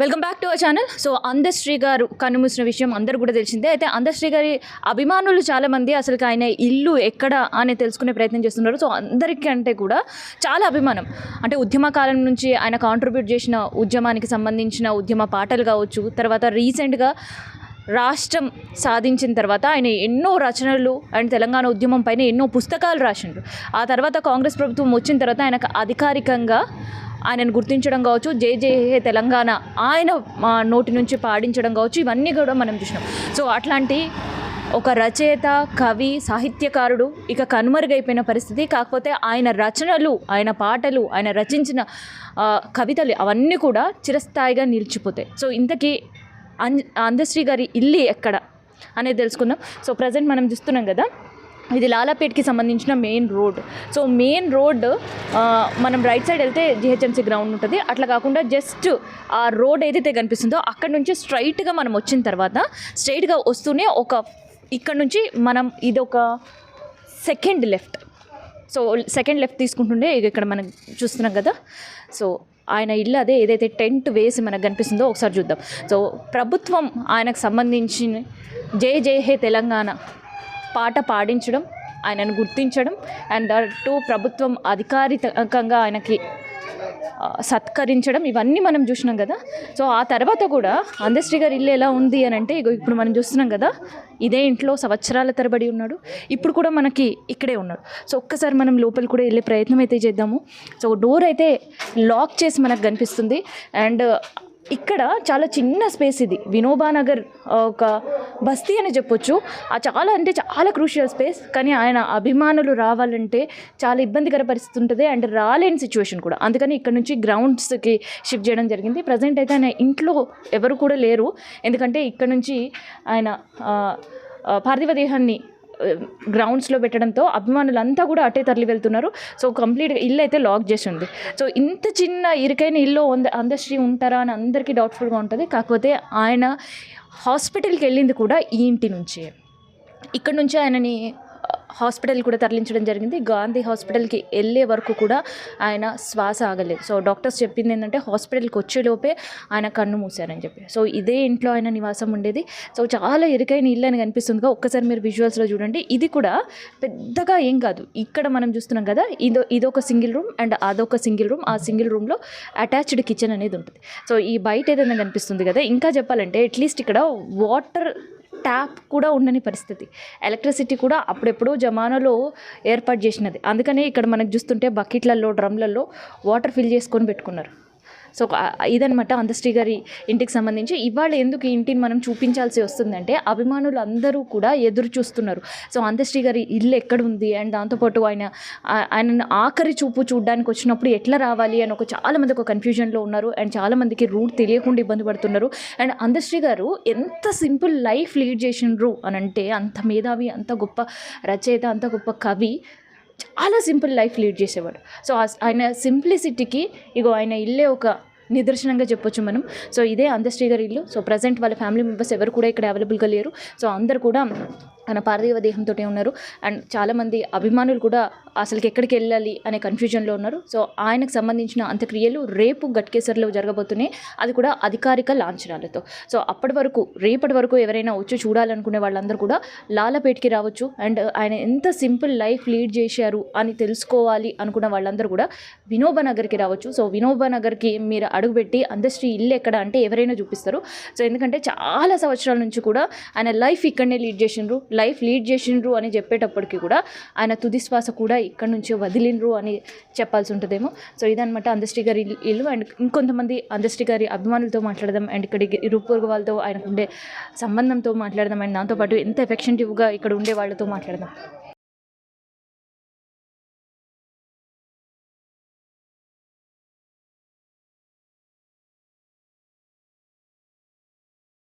Welcome back to our channel so Andesri గారు కన్నుమూసిన విషయం అందరూ కూడా తెలిసిందే. అయితే అందశ్రీ గారి అభిమానులు చాలామంది అసలు ఆయన ఇల్లు ఎక్కడ అని తెలుసుకునే ప్రయత్నం చేస్తున్నారు. సో అందరికంటే కూడా చాలా అభిమానం. అంటే ఉద్యమ కాలం నుంచి ఆయన కాంట్రిబ్యూట్ చేసిన ఉద్యమానికి సంబంధించిన ఉద్యమ పాటలు కావచ్చు తర్వాత రీసెంట్గా రాష్ట్రం సాధించిన తర్వాత ఆయన ఎన్నో రచనలు అండ్ తెలంగాణ ఉద్యమం పైన ఎన్నో పుస్తకాలు రాసిండ్రు ఆ తర్వాత కాంగ్రెస్ ప్రభుత్వం వచ్చిన తర్వాత ఆయనకు అధికారికంగా ఆయనను గుర్తించడం కావచ్చు. జై జై హే తెలంగాణ ఆయన మా నోటి నుంచి పాడించడం కావచ్చు. ఇవన్నీ కూడా మనం చూసినాం. సో అట్లాంటి ఒక రచయిత కవి సాహిత్యకారుడు ఇక కనుమరుగైపోయిన పరిస్థితి. కాకపోతే ఆయన రచనలు ఆయన పాటలు ఆయన రచించిన కవితలు అవన్నీ కూడా చిరస్థాయిగా నిలిచిపోతాయి. సో ఇంతకీ అన్ అందశ్రీ గారి ఇల్లు ఎక్కడ అనేది తెలుసుకుందాం. సో ప్రజెంట్ మనం చూస్తున్నాం కదా ఇది లాలాపేట్కి సంబంధించిన main road. So main road మనం రైట్ సైడ్ వెళ్తే జిహెచ్ఎంసీ గ్రౌండ్ ఉంటుంది. అట్లా కాకుండా జస్ట్ ఆ రోడ్ ఏదైతే కనిపిస్తుందో అక్కడ నుంచి స్ట్రైట్గా మనం వచ్చిన తర్వాత స్ట్రైట్గా వస్తూనే ఒక ఇక్కడ నుంచి మనం ఇది ఒక second left so second left తీసుకుంటుండే ఇక ఇక్కడ మనం చూస్తున్నాం కదా. సో ఆయన ఇల్లు అదే ఏదైతే టెంట్ వేసి మనకు కనిపిస్తుందో ఒకసారి చూద్దాం. సో ప్రభుత్వం ఆయనకు సంబంధించిన జై జై హే తెలంగాణ పాట పాడించడం ఆయనను గుర్తించడం అండ్ టు ప్రభుత్వం అధికారికంగా ఆయనకి సత్కరించడం ఇవన్నీ మనం చూసినాం కదా. సో ఆ తర్వాత కూడా అందశ్రీ గారి ఇల్లు ఎలా ఉంది అని అంటే ఇగో ఇప్పుడు మనం చూస్తున్నాం కదా ఇదే ఇంట్లో సంవత్సరాల తరబడి ఉన్నాడు. ఇప్పుడు కూడా మనకి ఇక్కడే ఉన్నాడు. సో ఒక్కసారి మనం లోపల కూడా వెళ్ళే ప్రయత్నం అయితే చేద్దాము. సో డోర్ అయితే లాక్ చేసి మనకు కనిపిస్తుంది. అండ్ ఇక్కడ చాలా చిన్న స్పేస్ ఇది. వినోబా నగర్ ఒక బస్తీ అని చెప్పొచ్చు. ఆ చాలా అంటే చాలా క్రూషియల్ స్పేస్. కానీ ఆయన అభిమానులు రావాలంటే చాలా ఇబ్బందికర పరిస్థితి ఉంటుంది అండ్ రాలేని సిచ్యువేషన్ కూడా. అందుకని ఇక్కడ నుంచి గ్రౌండ్స్కి షిఫ్ట్ చేయడం జరిగింది. ప్రజెంట్ అయితే ఆయన ఇంట్లో ఎవరు కూడా లేరు. ఎందుకంటే ఇక్కడ నుంచి ఆయన పార్థివ దేహాన్ని గ్రౌండ్స్లో పెట్టడంతో అభిమానులంతా కూడా అటే తరలి వెళ్తున్నారు. సో కంప్లీట్గా ఇల్లు అయితే లాక్ చేసి ఉంది. సో ఇంత చిన్న ఇరుకైన ఇల్లు అందశ్రీ ఉంటారా అని అందరికీ డౌట్ఫుల్గా ఉంటుంది. కాకపోతే ఆయన హాస్పిటల్కి వెళ్ళింది కూడా ఈ ఇంటి నుంచే. ఇక్కడ నుంచి ఆయనని హాస్పిటల్ కూడా తరలించడం జరిగింది. గాంధీ హాస్పిటల్కి వెళ్ళే వరకు కూడా ఆయన శ్వాస ఆగలేదు. సో డాక్టర్స్ చెప్పింది ఏంటంటే హాస్పిటల్కి వచ్చేలోపే ఆయన కన్ను మూసారని చెప్పి. సో ఇదే ఇంట్లో ఆయన నివాసం ఉండేది. సో చాలా ఇరుకైన ఇల్లు అని కనిపిస్తుందిగా. ఒక్కసారి మీరు విజువల్స్లో చూడండి. ఇది కూడా పెద్దగా ఏం కాదు. ఇక్కడ మనం చూస్తున్నాం కదా ఇదో ఇదొక సింగిల్ రూమ్ అండ్ అదొక సింగిల్ రూమ్. ఆ సింగిల్ రూమ్లో అటాచ్డ్ కిచెన్ అనేది ఉంటుంది. సో ఈ బయట ఏదైనా కనిపిస్తుంది కదా. ఇంకా చెప్పాలంటే అట్లీస్ట్ ఇక్కడ వాటర్ ట్యాప్ కూడా ఉండని పరిస్థితి. ఎలక్ట్రిసిటీ కూడా అప్పుడెప్పుడో జమానాలో ఏర్పాటు చేసినది. అందుకనే ఇక్కడ మనకు చూస్తుంటే బకెట్లలో డ్రమ్లలో వాటర్ ఫిల్ చేసుకొని పెట్టుకున్నారు. సో ఇదనమాట అందశ్రీ గారి ఇంటికి సంబంధించి. ఇవాళ ఎందుకు ఇంటిని మనం చూపించాల్సి వస్తుందంటే అభిమానులు అందరూ కూడా ఎదురు చూస్తున్నారు. సో అందశ్రీ గారి ఇల్లు ఎక్కడ ఉంది? అండ్ దాంతోపాటు ఆయన ఆయన ఆఖరి చూపు చూడడానికి వచ్చినప్పుడు ఎట్లా రావాలి అని ఒక చాలామంది ఒక కన్ఫ్యూజన్లో ఉన్నారు. అండ్ చాలామందికి రూట్ తెలియకుండా ఇబ్బంది పడుతున్నారు. అండ్ అందశ్రీ గారు ఎంత సింపుల్ లైఫ్ లీడ్ చేసిండ్రు అని అంటే అంత మేధావి అంత గొప్ప రచయిత అంత గొప్ప కవి చాలా సింపుల్ లైఫ్ లీడ్ చేసేవాడు. సో ఆయన సింప్లిసిటీకి ఇగో ఆయన ఇల్లే ఒక నిదర్శనంగా చెప్పొచ్చు మనం. సో ఇదే అందశ్రీ గారి ఇల్లు. సో ప్రజెంట్ వాళ్ళ ఫ్యామిలీ మెంబర్స్ ఎవరు కూడా ఇక్కడ అవైలబుల్గా లేరు. సో అందరు కూడా తన పార్థివ దేహంతో ఉన్నారు. అండ్ చాలామంది అభిమానులు కూడా అసలుకి ఎక్కడికి వెళ్ళాలి అనే కన్ఫ్యూజన్లో ఉన్నారు. సో ఆయనకు సంబంధించిన అంత్యక్రియలు రేపు గట్కేసర్లో జరగబోతున్నాయి. అది కూడా అధికారిక లాంఛనాలతో. సో అప్పటి వరకు రేపటి వరకు ఎవరైనా వచ్చి చూడాలనుకునే వాళ్ళందరూ కూడా లాలపేటకి రావచ్చు. అండ్ ఆయన ఎంత సింపుల్ లైఫ్ లీడ్ చేశారు అని తెలుసుకోవాలి అనుకున్న వాళ్ళందరూ కూడా వినోబా నగర్కి రావచ్చు. సో వినోబా నగర్కి మీరు అడుగుపెట్టి అందశ్రీ ఇల్లు ఎక్కడ అంటే ఎవరైనా చూపిస్తారు. సో ఎందుకంటే చాలా సంవత్సరాల నుంచి కూడా ఆయన లైఫ్ ఇక్కడనే లీడ్ చేసిండ్రు. లైఫ్ లీడ్ చేసిండ్రు అని చెప్పేటప్పటికి కూడా ఆయన తుది శ్వాస కూడా ఇక్కడ నుంచే వదిలిండ్రు అని చెప్పాల్సి ఉంటుందేమో. సో ఇదనమాట అందశ్రీ గారి ఇల్లు- అండ్ ఇంకొంతమంది అందశ్రీ గారి అభిమానులతో మాట్లాడదాం. అండ్ ఇక్కడ ఇరుపొరుగు వాళ్ళతో ఆయనకు ఉండే సంబంధంతో మాట్లాడదాం. అండ్ దాంతోపాటు ఎంత ఎఫెక్షన్టివ్గా ఇక్కడ ఉండే వాళ్ళతో మాట్లాడదాం.